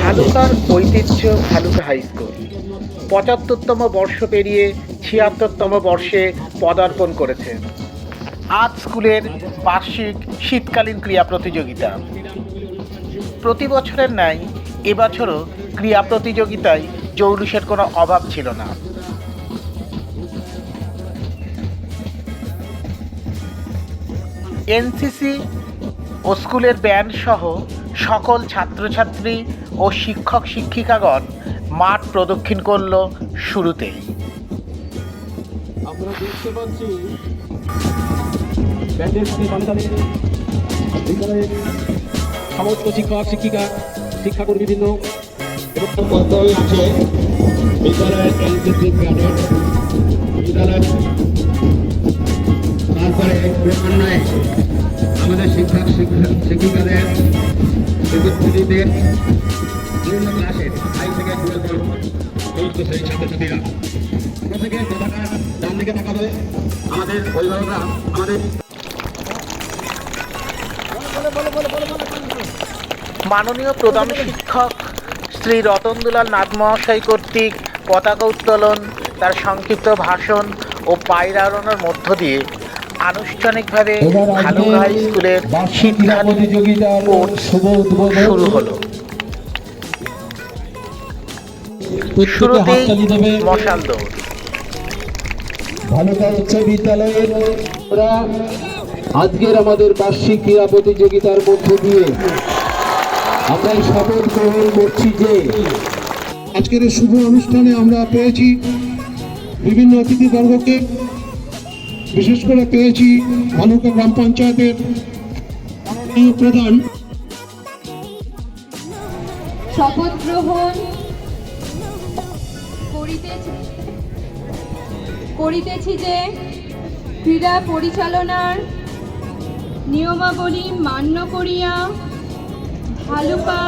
ভালুকার ঐতিহ্য Bhaluka high school পঁচাত্তরতম বর্ষ পেরিয়ে ছিয়াত্তরতম বর্ষে পদার্পণ করেছে আজ স্কুলের বার্ষিক শীতকালীন ক্রীড়া প্রতিযোগিতা। প্রতি বছরের ন্যায় এবছরও ক্রীড়া প্রতিযোগিতায় জৌলুসের কোনো অভাব ছিল না। এনসিসি ও স্কুলের ব্যান্ড সহ সকল ছাত্রছাত্রী ও শিক্ষক শিক্ষিকাগণ মাঠ প্রদক্ষিণ করল শুরুতেই। আমরা দেখতে পাচ্ছি বিদ্যালয়ের সমস্ত শিক্ষক, শিক্ষিকা পদ্ধতি আছে বিদ্যালয়ের এনসিসি ক্যাডেট বিদ্যালয় ক্রমান্বয়ে আমাদের শিক্ষক শিক্ষক, শিক্ষিকাদের উপস্থিতিতে বিভিন্ন ক্লাসের থেকে মাননীয় প্রধান শিক্ষক শ্রী রতন দুলাল নাথ মহাশয় কর্তৃক পতাকা উত্তোলন, তার সংক্ষিপ্ত ভাষণ ও পায়রারোহণের মধ্য দিয়ে আনুষ্ঠানিকভাবে হাই স্কুলের শীতকালীন কোর্স শুভ উদ্বোধন শুরু হলো। শুরুতেই মশাল দৌড়। ভালুকা উচ্চ বিদ্যালয়ের আজকের আমাদের বার্ষিক ক্রীড়া প্রতিযোগিতার মধ্য দিয়ে আমরা শপথ গ্রহণ করছি যে আজকের শুভ অনুষ্ঠানে আমরা পেয়েছি বিভিন্ন অতিথিবর্গকে বিশেষ করে পেয়েছি ভালুকা গ্রাম পঞ্চায়েতের মাননীয় প্রধান। শপথ গ্রহণ করিতেছি। করিতেছি যে ক্রীড়া পরিচালনার নিয়মাবলী মান্য করিয়া ভালুকা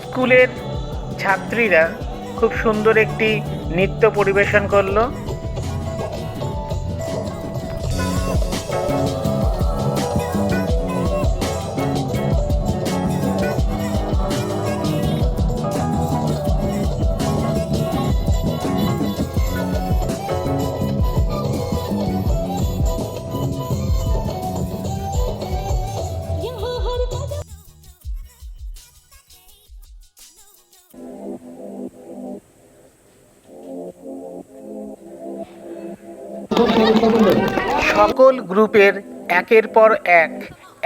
স্কুলের ছাত্রীরা খুব সুন্দর একটি নৃত্য পরিবেশন করল। সকল গ্রুপের একের পর এক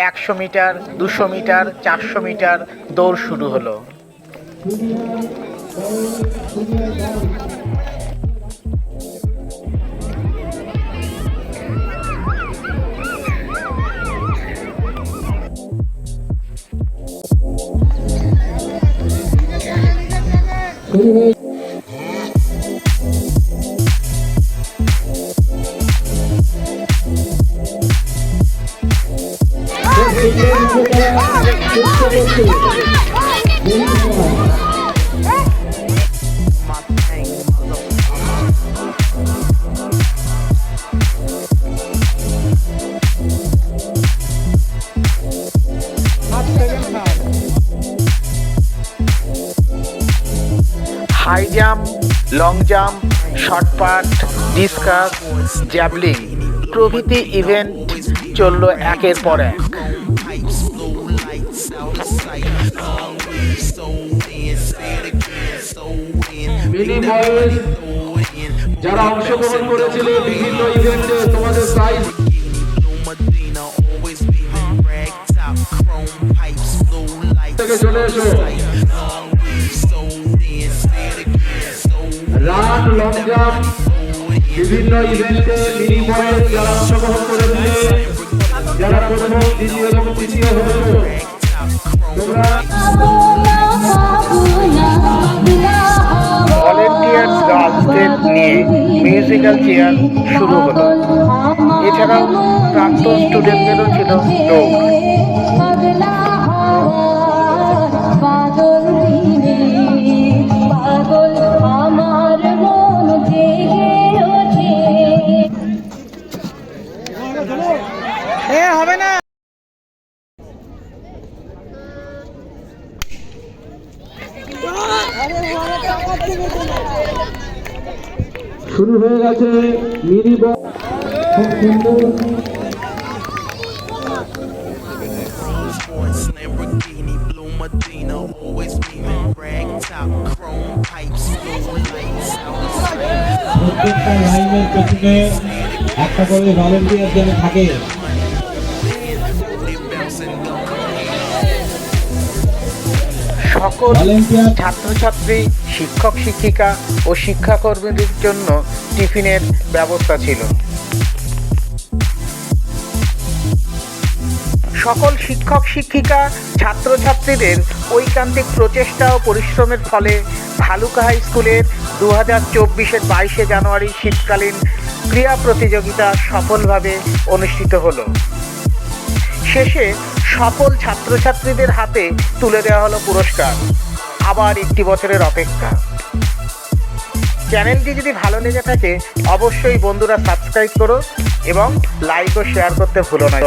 একশো মিটার দুশো মিটার চারশো মিটার দৌড় শুরু হলো। High jump long jump shot put discus javelin প্রভৃতি ইভেন্ট চলল একের পর এক। মিনি বয়েজ যারা অংশগ্রহণ করেছিল বিভিন্ন ইভেন্টে তোমাদের প্রাইজ থেকে চলে এসো। রান লং জাম্প বিভিন্ন ইভেন্টে মিনি বয়েজ যারা অংশগ্রহণ করেছিল, যারা প্রথম দ্বিতীয় এবং তৃতীয় হয়েছে মিউজিক্যাল চেয়ার শুরু হলো। এছাড়াও প্রাক্তন স্টুডেন্টদেরও ছিল দৌড় পাগল দিনে শুরু হয়ে গেছে মিনি একটা করে ভলেন্টিয়ার যেন থাকে। সকল ছাত্রছাত্রী শিক্ষক শিক্ষিকা ও শিক্ষাকর্মীদের জন্য টিফিনের ব্যবস্থা ছিল। সকল শিক্ষক শিক্ষিকা ছাত্রছাত্রীদের ঐকান্তিক প্রচেষ্টা ও পরিশ্রমের ফলে ভালুকা হাই স্কুলের দু হাজার চব্বিশের বাইশে জানুয়ারি শীতকালীন ক্রীড়া প্রতিযোগিতা সফলভাবে অনুষ্ঠিত হলো। শেষে সফল ছাত্রছাত্রীদের হাতে তুলে দেওয়া হলো পুরস্কার। আবার একটি বছরের অপেক্ষা। চ্যানেলটি যদি ভালো লেগে থাকে, অবশ্যই বন্ধুরা সাবস্ক্রাইব করো এবং লাইক ও শেয়ার করতে ভুলো না।